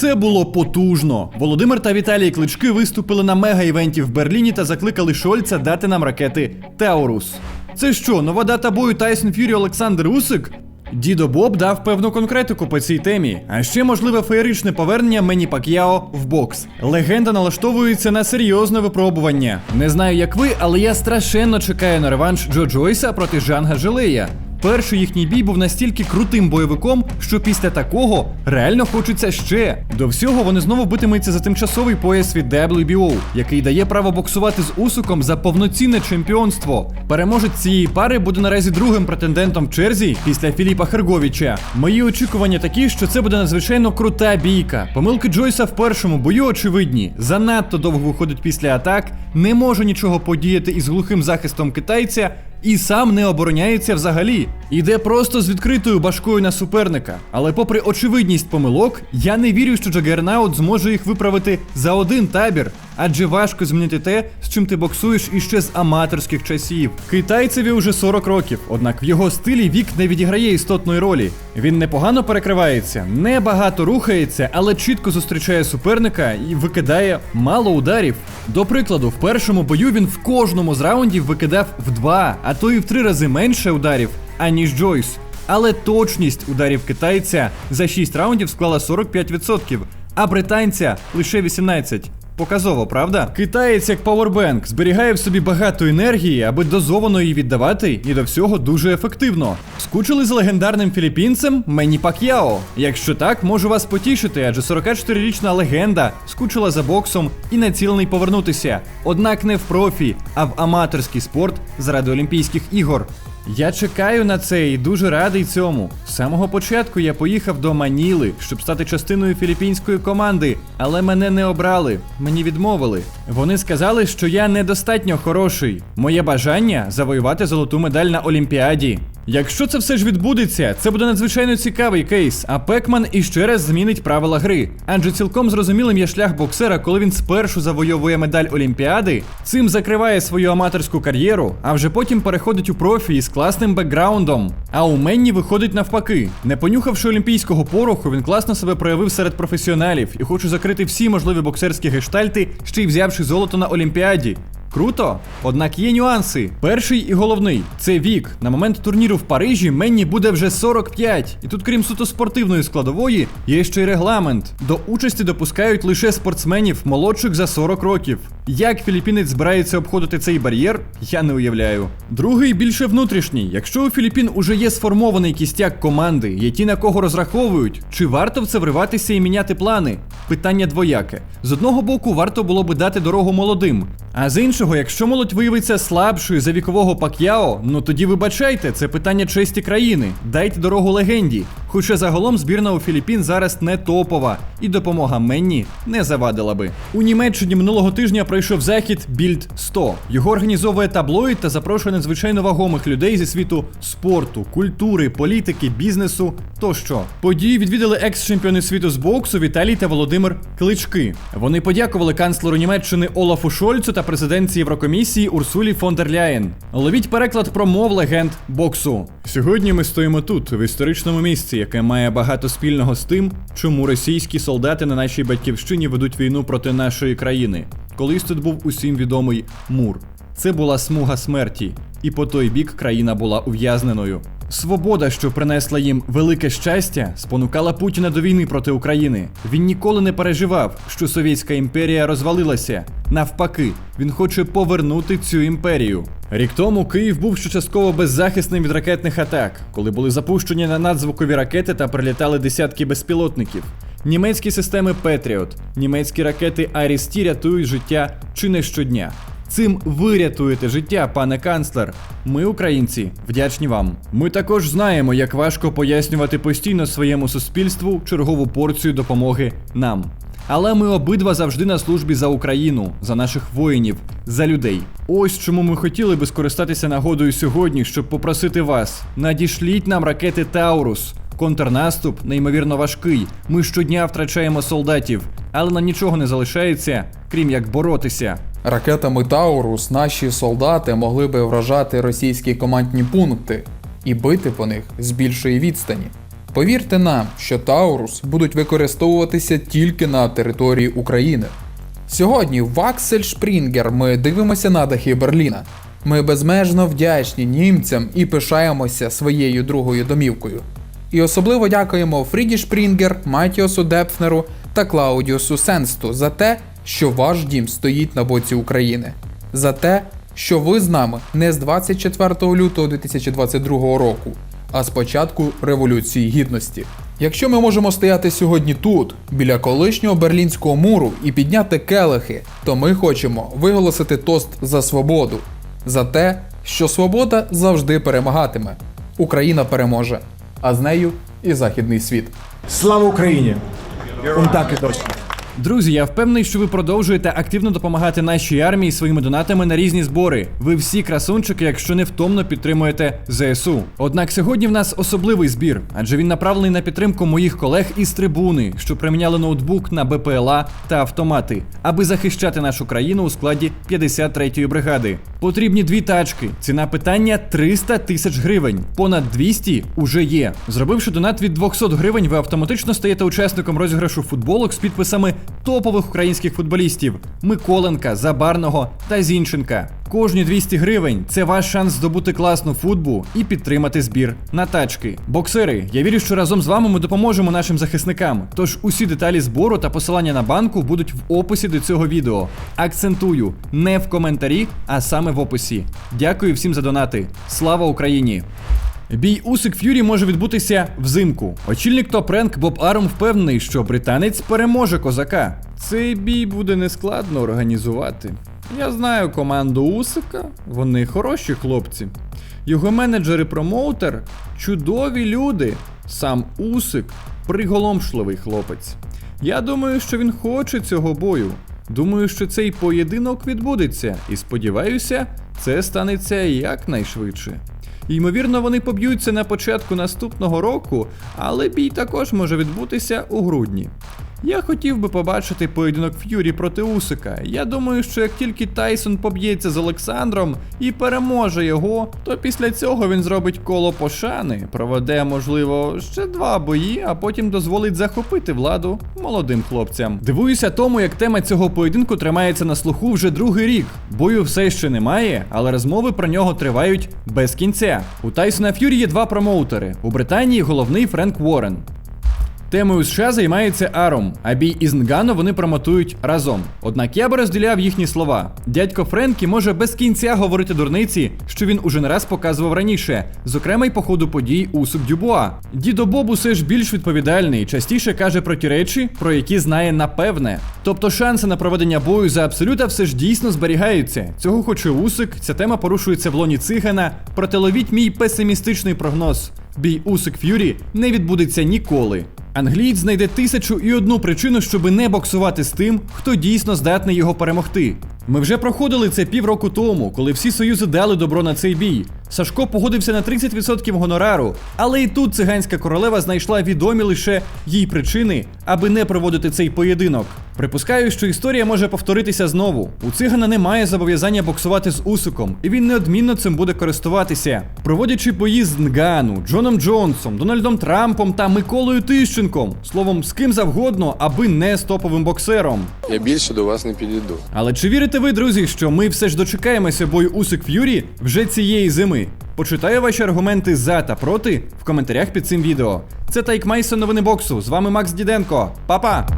Це було потужно. Володимир та Віталій Клички виступили на мега-івенті в Берліні та закликали Шольца дати нам ракети Теорус. Це що, нова дата бою Тайсон Фюрі Олександр Усик? Дідо Боб дав певну конкретику по цій темі, а ще можливе феєричне повернення Мені Пак'яо в бокс. Легенда налаштовується на серйозне випробування. Не знаю, як ви, але я страшенно чекаю на реванш Джо Джойса проти Жанга Желея. Перший їхній бій був настільки крутим бойовиком, що після такого реально хочеться ще. До всього вони знову битимуться за тимчасовий пояс від WBO, який дає право боксувати з Усуком за повноцінне чемпіонство. Переможець цієї пари буде наразі другим претендентом черзі після Філіпа Херговіча. Мої очікування такі, що це буде надзвичайно крута бійка. Помилки Джойса в першому бою очевидні. Занадто довго виходить після атак, не може нічого подіяти із глухим захистом китайця і сам не обороняється взагалі. Іде просто з відкритою башкою на суперника. Але попри очевидність помилок, я не вірю, що Джагернаут зможе їх виправити за один табір. Адже важко змінити те, з чим ти боксуєш іще з аматорських часів. Китайцеві вже 40 років, однак в його стилі вік не відіграє істотної ролі. Він непогано перекривається, небагато рухається, але чітко зустрічає суперника і викидає мало ударів. До прикладу, в першому бою він в кожному з раундів викидав в два, а то і в три рази менше ударів, аніж Джойс. Але точність ударів китайця за 6 раундів склала 45%, а британця лише 18%. Показово, правда? Китаєць як павербенк зберігає в собі багато енергії, аби дозовано її віддавати, і до всього дуже ефективно. Скучили з легендарним філіппінцем Мені Пак'яо. Якщо так, можу вас потішити, адже 44-річна легенда скучила за боксом і націлений повернутися. Однак не в профі, а в аматорський спорт заради Олімпійських ігор. Я чекаю на це і дуже радий цьому. З самого початку я поїхав до Маніли, щоб стати частиною філіппінської команди, але мене не обрали, мені відмовили. Вони сказали, що я недостатньо хороший. Моє бажання завоювати золоту медаль на Олімпіаді. Якщо це все ж відбудеться, це буде надзвичайно цікавий кейс, а Пекман іще раз змінить правила гри. Адже цілком зрозумілим є шлях боксера, коли він спершу завойовує медаль Олімпіади, цим закриває свою аматорську кар'єру, а вже потім переходить у профі із класним бекграундом. А у Менні виходить навпаки. Не понюхавши олімпійського пороху, він класно себе проявив серед професіоналів і хоче закрити всі можливі боксерські гештальти, ще й взявши золото на Олімпіаді. Круто, однак є нюанси. Перший і головний це вік. На момент турніру в Парижі Менні буде вже 45. І тут, крім суто спортивної складової, є ще й регламент. До участі допускають лише спортсменів молодших за 40 років. Як філіппінець збирається обходити цей бар'єр, я не уявляю. Другий більше внутрішній. Якщо у Філіппін уже є сформований кістяк команди, ті на кого розраховують, чи варто в це вриватися і міняти плани? Питання двояке. З одного боку, варто було би дати дорогу молодим. А з іншого, якщо молодь виявиться слабшою за вікового пак'яо, ну тоді вибачайте, це питання честі країни. Дайте дорогу легенді. Хоча загалом збірна у Філіппін зараз не топова, і допомога Менні не завадила би. У Німеччині минулого тижня пройшов захід Більд 100. Його організовує таблоїд та запрошує надзвичайно вагомих людей зі світу спорту, культури, політики, бізнесу тощо. Події відвідали екс-чемпіони світу з боксу Віталій та Володимир Клички. Вони подякували канцлеру Німеччини Олафу Шольцу та президентці Єврокомісії Урсулі фон дер Ляєн. Ловіть переклад про мов легенд боксу. Сьогодні ми стоїмо тут, в історичному місці, яке має багато спільного з тим, чому російські солдати на нашій батьківщині ведуть війну проти нашої країни. Колись тут був усім відомий мур. Це була смуга смерті, і по той бік країна була ув'язненою. Свобода, що принесла їм велике щастя, спонукала Путіна до війни проти України. Він ніколи не переживав, що Совєтська імперія розвалилася. Навпаки, він хоче повернути цю імперію. Рік тому Київ був ще частково беззахисним від ракетних атак, коли були запущені на надзвукові ракети та прилітали десятки безпілотників. Німецькі системи Петріот, німецькі ракети Арісті рятують життя чи не щодня. Цим ви рятуєте життя, пане канцлер. Ми, українці, вдячні вам. Ми також знаємо, як важко пояснювати постійно своєму суспільству чергову порцію допомоги нам. Але ми обидва завжди на службі за Україну, за наших воїнів, за людей. Ось чому ми хотіли би скористатися нагодою сьогодні, щоб попросити вас: надішліть нам ракети Таурус. Контрнаступ неймовірно важкий. Ми щодня втрачаємо солдатів, але нам нічого не залишається, крім як боротися. Ракетами Таурус наші солдати могли би вражати російські командні пункти і бити по них з більшої відстані. Повірте нам, що Таурус будуть використовуватися тільки на території України. Сьогодні в Аксель Шпрінгер ми дивимося на дахи Берліна. Ми безмежно вдячні німцям і пишаємося своєю другою домівкою. І особливо дякуємо Фріді Шпрінгер, Матіосу Депфнеру та Клаудіусу Сенсту за те, що ваш дім стоїть на боці України, за те, що ви з нами не з 24 лютого 2022 року, а з початку Революції Гідності. Якщо ми можемо стояти сьогодні тут, біля колишнього берлінського муру, і підняти келихи, то ми хочемо виголосити тост за свободу, за те, що свобода завжди перемагатиме. Україна переможе, а з нею і західний світ. Слава Україні! Он так і досі. Друзі, я впевнений, що ви продовжуєте активно допомагати нашій армії своїми донатами на різні збори. Ви всі красунчики, якщо невтомно підтримуєте ЗСУ. Однак сьогодні в нас особливий збір, адже він направлений на підтримку моїх колег із трибуни, що приміняли ноутбук на БПЛА та автомати, аби захищати нашу країну у складі 53-ї бригади. Потрібні дві тачки. Ціна питання 300 тисяч гривень. Понад 200 уже є. Зробивши донат від 200 гривень, ви автоматично стаєте учасником розіграшу футболок з підписами топових українських футболістів Миколенка, Забарного та Зінченка. Кожні 200 гривень це ваш шанс здобути класну футбу і підтримати збір на тачки. Боксери, я вірю, що разом з вами ми допоможемо нашим захисникам. Тож усі деталі збору та посилання на банку будуть в описі до цього відео. Акцентую, не в коментарі, а саме в описі. Дякую всім за донати. Слава Україні! Бій Усик Ф'юрі може відбутися взимку. Очільник топ ренк Боб Арм впевнений, що британець переможе козака. Цей бій буде нескладно організувати. Я знаю команду Усика, вони хороші хлопці. Його менеджер і промоутер чудові люди. Сам Усик приголомшливий хлопець. Я думаю, що він хоче цього бою. Думаю, що цей поєдинок відбудеться, і сподіваюся, це станеться якнайшвидше. Ймовірно, вони поб'ються на початку наступного року, але бій також може відбутися у грудні. Я хотів би побачити поєдинок Ф'юрі проти Усика. Я думаю, що як тільки Тайсон поб'ється з Олександром і переможе його, то після цього він зробить коло пошани, проведе, можливо, ще два бої, а потім дозволить захопити владу молодим хлопцям. Дивуюся тому, як тема цього поєдинку тримається на слуху вже другий рік. Бою все ще немає, але розмови про нього тривають без кінця. У Тайсона Ф'юрі є два промоутери. У Британії головний Френк Уоррен. Темою США займається Аром, а бій із Нгану вони промотують разом. Однак я би розділяв їхні слова. Дядько Френкі може без кінця говорити дурниці, що він уже не раз показував раніше, зокрема й по ходу подій Усук Дюбуа. Дідо Боб усе ж більш відповідальний, частіше каже про ті речі, про які знає напевне. Тобто шанси на проведення бою за абсолюта все ж дійсно зберігаються. Цього хоче Усик, ця тема порушується в лоні цигана. Проте ловіть мій песимістичний прогноз. Бій Усик Ф'юрі не відбудеться ніколи. Англієць знайде тисячу і одну причину, щоби не боксувати з тим, хто дійсно здатний його перемогти. Ми вже проходили це півроку тому, коли всі союзи дали добро на цей бій. Сашко погодився на 30% гонорару, але і тут циганська королева знайшла відомі лише їй причини, аби не проводити цей поєдинок. Припускаю, що історія може повторитися знову. У цигана немає зобов'язання боксувати з Усиком, і він неодмінно цим буде користуватися. Проводячи бої з Нгану, Джоном Джонсом, Дональдом Трампом та Миколою Тищенком, словом, з ким завгодно, аби не з топовим боксером. Я більше до вас не підійду. Але чи вірите ви, друзі, що ми все ж дочекаємося бою Усик Ф'юрі вже цієї зими? Почитаю ваші аргументи за та проти в коментарях під цим відео. Це Тайк Майсон новини боксу. З вами Макс Діденко. Па-па!